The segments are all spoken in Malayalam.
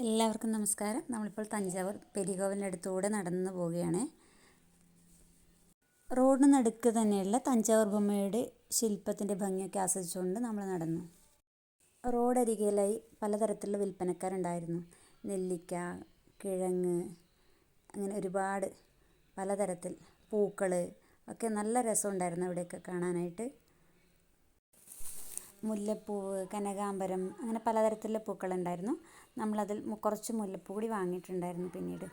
എല്ലാവർക്കും നമസ്കാരം. നമ്മളിപ്പോൾ തഞ്ചാവൂർ പെരികോവിലിന്റെ അടുത്തൂടെ നടന്നു പോവുകയാണ്. റോഡിന് നടുക്ക് തന്നെയുള്ള തഞ്ചാവൂർ ബൊമ്മയുടെ ശില്പത്തിന്റെ ഭംഗിയൊക്കെ ആസ്വദിച്ചുകൊണ്ട് നമ്മൾ നടന്നു. റോഡരികിലായി പലതരത്തിലുള്ള വിൽപ്പനക്കാരുണ്ടായിരുന്നു. നെല്ലിക്ക കിഴങ്ങ് അങ്ങനെ ഒരുപാട് പലതരത്തിൽ പൂക്കൾ ഒക്കെ നല്ല രസമുണ്ടായിരുന്നു അവിടെയൊക്കെ കാണാനായിട്ട്. മുല്ലപ്പൂവ് കനകാംബരം അങ്ങനെ പലതരത്തിലുള്ള പൂക്കളുണ്ടായിരുന്നു. നമ്മളതിൽ കുറച്ച് മുല്ലപ്പൂ കൂടി വാങ്ങിയിട്ടുണ്ടായിരുന്നു പിന്നീട്.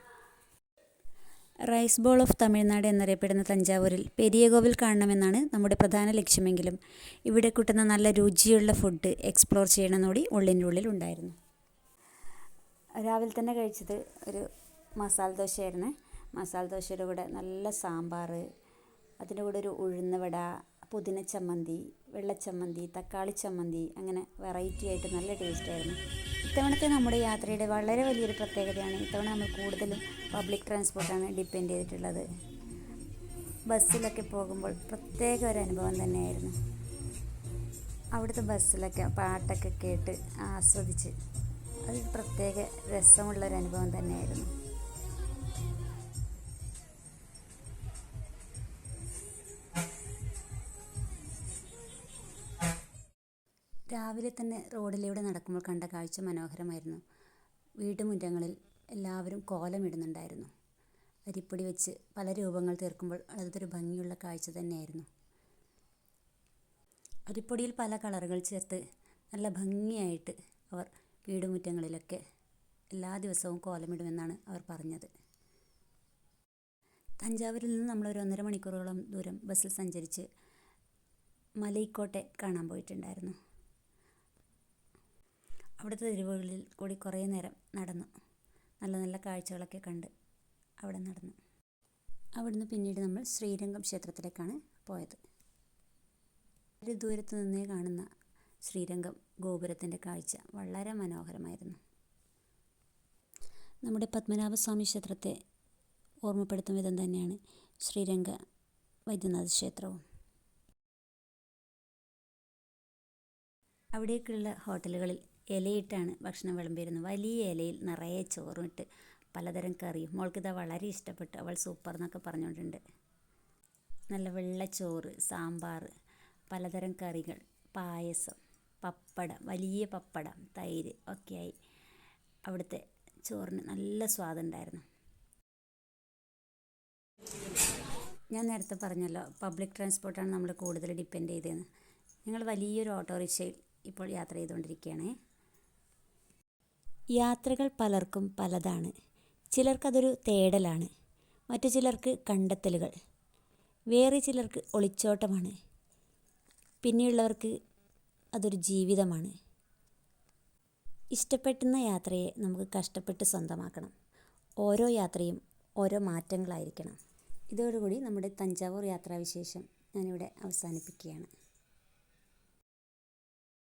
റൈസ് ബോൾ ഓഫ് തമിഴ്നാട് എന്നറിയപ്പെടുന്ന തഞ്ചാവൂരിൽ പെരിയ കോവിൽ കാണണമെന്നാണ് നമ്മുടെ പ്രധാന ലക്ഷ്യമെങ്കിലും. ഇവിടെ കിട്ടുന്ന നല്ല രുചിയുള്ള ഫുഡ് എക്സ്പ്ലോർ ചെയ്യണമെന്നുകൂടി ഉള്ളിന്റെ ഉള്ളിൽ ഉണ്ടായിരുന്നു. രാവിലെ തന്നെ കഴിച്ചത് ഒരു മസാല ദോശയായിരുന്നു. മസാല ദോശയുടെ കൂടെ നല്ല സാമ്പാർ അതിന്റെ കൂടെ ഒരു ഉഴുന്നവട പുതിന ചമ്മന്തി വെള്ളച്ചമ്മന്തി തക്കാളി ചമ്മന്തി അങ്ങനെ വെറൈറ്റി ആയിട്ട് നല്ല ടേസ്റ്റായിരുന്നു ഇത്തവണത്തെ നമ്മുടെ യാത്രയുടെ വളരെ വലിയൊരു പ്രത്യേകതയാണ് ഇത്തവണ നമ്മൾ കൂടുതലും പബ്ലിക് ട്രാൻസ്പോർട്ടാണ് ഡിപ്പെൻഡ് ചെയ്തിട്ടുള്ളത്. ബസ്സിലൊക്കെ പോകുമ്പോൾ പ്രത്യേക ഒരു അനുഭവം തന്നെയായിരുന്നു. അവിടുത്തെ ബസ്സിലൊക്കെ പാട്ടൊക്കെ കേട്ട് ആസ്വദിച്ച് അതൊരു പ്രത്യേക രസമുള്ളൊരു അനുഭവം തന്നെയായിരുന്നു. രാവിലെ തന്നെ റോഡിലൂടെ നടക്കുമ്പോൾ കണ്ട കാഴ്ച മനോഹരമായിരുന്നു. വീട്ടുമുറ്റങ്ങളിൽ എല്ലാവരും കോലമിടുന്നുണ്ടായിരുന്നു. അരിപ്പൊടി വെച്ച് പല രൂപങ്ങൾ തീർക്കുമ്പോൾ അതൊരു ഭംഗിയുള്ള കാഴ്ച തന്നെയായിരുന്നു. അരിപ്പൊടിയിൽ പല കളറുകൾ ചേർത്ത് നല്ല ഭംഗിയായിട്ട് അവർ വീടുമുറ്റങ്ങളിലൊക്കെ എല്ലാ ദിവസവും കോലമിടുമെന്നാണ് അവർ പറഞ്ഞത്. തഞ്ചാവൂരിൽ നിന്ന് നമ്മൾ ഒരു ഒന്നര മണിക്കൂറോളം ദൂരം ബസ്സിൽ സഞ്ചരിച്ച് മലയിക്കോട്ടെ കാണാൻ പോയിട്ടുണ്ടായിരുന്നു. അവിടുത്തെ തെരുവുകളിൽ കൂടി കുറേ നേരം നടന്നു. നല്ല നല്ല കാഴ്ചകളൊക്കെ കണ്ട് അവിടെ നടന്നു. അവിടുന്ന് പിന്നീട് നമ്മൾ ശ്രീരംഗം ക്ഷേത്രത്തിലേക്കാണ് പോയത്. ഒരു ദൂരത്ത് നിന്നേ കാണുന്ന ശ്രീരംഗം ഗോപുരത്തിന്റെ കാഴ്ച വളരെ മനോഹരമായിരുന്നു. നമ്മുടെ പത്മനാഭസ്വാമി ക്ഷേത്രത്തെ ഓർമ്മപ്പെടുത്തും വിധം തന്നെയാണ് ശ്രീരംഗ വൈദ്യനാഥ ക്ഷേത്രവും. അവിടേക്കുള്ള ഹോട്ടലുകളിൽ ഇലയിട്ടാണ് ഭക്ഷണം വിളമ്പിയിരുന്നത്. വലിയ ഇലയിൽ നിറയെ ചോറും ഇട്ട് പലതരം കറിയും. മോൾക്കിത് വളരെ ഇഷ്ടപ്പെട്ടു. അവൾ സൂപ്പർ എന്നൊക്കെ പറഞ്ഞുകൊണ്ടുണ്ട് നല്ല വെള്ളച്ചോറ് സാമ്പാർ പലതരം കറികൾ പായസം പപ്പടം വലിയ പപ്പടം തൈര് ഒക്കെയായി അവിടുത്തെ ചോറിന് നല്ല സ്വാദുണ്ടായിരുന്നു ഞാൻ നേരത്തെ പറഞ്ഞല്ലോ പബ്ലിക് ട്രാൻസ്പോർട്ടാണ് നമ്മൾ കൂടുതൽ ഡിപ്പെൻഡ് ചെയ്തതെന്ന്. ഞങ്ങൾ വലിയൊരു ഓട്ടോറിക്ഷയിൽ ഇപ്പോൾ യാത്ര ചെയ്തുകൊണ്ടിരിക്കുകയാണ്. യാത്രകൾ പലർക്കും പലതാണ്. ചിലർക്കതൊരു തേടലാണ് മറ്റു ചിലർക്ക് കണ്ടെത്തലുകൾ. വേറെ ചിലർക്ക് ഒളിച്ചോട്ടമാണ്. പിന്നെയുള്ളവർക്ക് അതൊരു ജീവിതമാണ്. ഇഷ്ടപ്പെട്ടുന്ന യാത്രയെ നമുക്ക് കഷ്ടപ്പെട്ട് സ്വന്തമാക്കണം. ഓരോ യാത്രയും ഓരോ മാറ്റങ്ങളായിരിക്കണം. ഇതോടുകൂടി നമ്മുടെ തഞ്ചാവൂർ യാത്രാവിശേഷം ഞാനിവിടെ അവസാനിപ്പിക്കുകയാണ്.